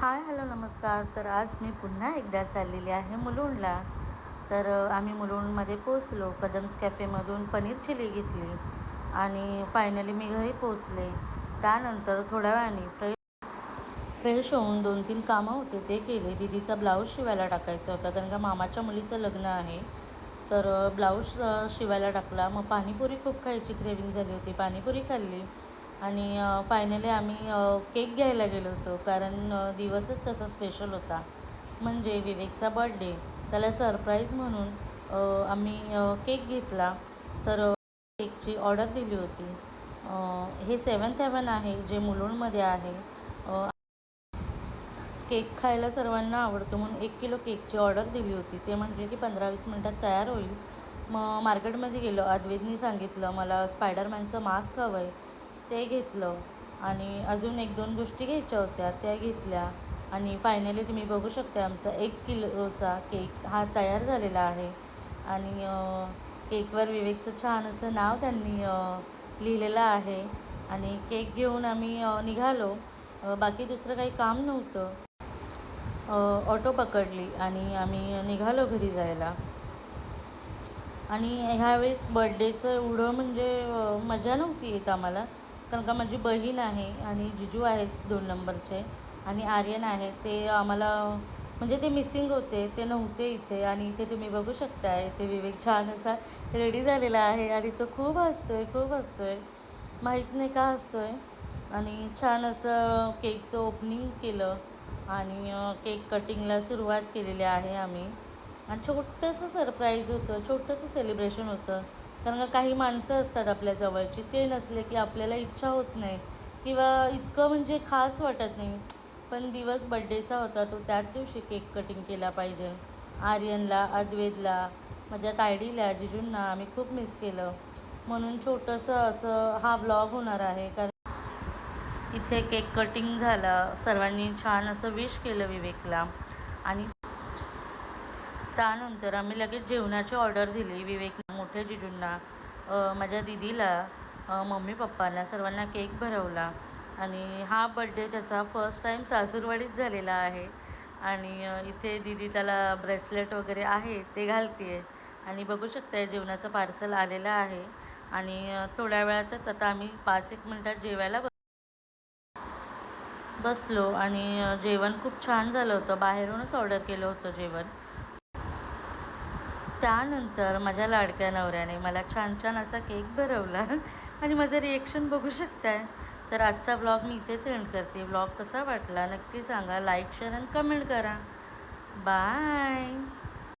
Hi hello नमस्कार. तर आज मी पुन्हा एकदा चाललेली आहे मुलुंडला. तर आम्ही मुलुंडमध्ये पोचलो कदम्स कॅफेमधून पनीर चिली घेतली आणि फायनली मी घरी पोचले त्यानंतर थोड्या वेळाने फ्रेश फ्रेश होऊन दोन तीन कामं होते ते केले. दिदीचा ब्लाऊज शिवायला टाकायचा होता. कारण का मामाच्या मुलीचं लग्न आहे. तर ब्लाऊज शिवायला टाकला. मग पाणीपुरी खूप खायची क्रेविंग झाली होती. पाणीपुरी खाल्ली. आणि फायनली आम्ही केक घ्यायला गेलो होतो. कारण दिवसच तसा स्पेशल होता. म्हणजे विवेकचा बर्थडे त्याला सरप्राईज म्हणून आम्ही केक घेतला. तर केकची ऑर्डर दिली होती. हे सेवन्थ हेवन आहे जे मुलुंडमध्ये आहे. केक खायला सर्वांना आवडतो म्हणून एक किलो केकची ऑर्डर दिली होती. ते म्हटले की पंधरा वीस मिनटात तयार होईल. मग मार्केटमध्ये गेलो. अद्वेतनी सांगितलं मला स्पायडरमॅनचं मास्क हवं आहे ते घेतलं आणि अजून एक दोन गोष्टी घ्यायच्या होत्या त्या घेतल्या आणि फायनली तुम्ही बघू शकता आमचा एक किलोचा केक हा तयार झालेला आहे. आणि केकवर विवेकचं छान असं नाव त्यांनी लिहिलेलं आहे आणि केक घेऊन आम्ही निघालो. बाकी दुसरं काही काम नव्हतं. ऑटो पकडली आणि आम्ही निघालो घरी जायला. आणि ह्यावेळेस बड्डेचं एवढं म्हणजे मजा नव्हती येत आम्हाला. कारण का माझी बहीण आहे आणि जिजू आहेत दोन नंबरचे आणि आर्यन आहे. ते आम्हाला म्हणजे ते मिसिंग होते ते नव्हते इथे आणि इथे तुम्ही बघू शकता ते विवेक छान असा रेडी झालेला आहे आणि तो खूप हसतो आहे खूप हसतो आहे माहीत नाही का हसतो आहे आणि छान असं केकचं ओपनिंग केलं आणि केक कटिंगला सुरुवात केलेली आहे आम्ही. आणि छोटंसं सरप्राईज होतं छोटंसं सेलिब्रेशन होतं. कारण का काही माणसं असतात आपल्या जवळची ते नसले की आपल्याला इच्छा होत नाही. किंवा इतकं म्हणजे खास वाटत नाही. पण दिवस बड्डेचा होता तो त्याच दिवशी केक कटिंग केला पाहिजे. आर्यनला अद्वेदला माझ्या तायडीला जिजूंना आम्ही खूप मिस केलं. म्हणून छोटंसं असं हा व्लॉग होणार आहे. कारण इथे केक कटिंग झालं. सर्वांनी छान असं विश केलं विवेकला. आणि त्यानंतर आम्ही लगेच जेवणाची ऑर्डर दिली. विवेक मोठ्या जिजूंना माझ्या दिदीला मम्मी पप्पांना सर्वांना केक भरवला. आणि हा बड्डे त्याचा फर्स्ट टाईम सासूरवाडीत झालेला आहे. आणि इथे दिदी त्याला ब्रेसलेट वगैरे आहे ते घालते आणि बघू शकताय जेवणाचं पार्सल आलेलं आहे. आणि थोड्या वेळातच आता आम्ही पाच एक मिनटात जेवायला बस बसलो. आणि जेवण खूप छान झालं होतं. बाहेरूनच ऑर्डर केलं होतं जेवण. त्यानंतर माझ्या लाडक्या नवऱ्याने मला छान छान असा केक भरवला. आणि माझं रिएक्शन बघू शकताय. तर आजचा व्लॉग मी इथेच एंड करते. व्लॉग कसा वाटला नक्की सांगा. लाईक शेअर आणि कमेंट करा. बाय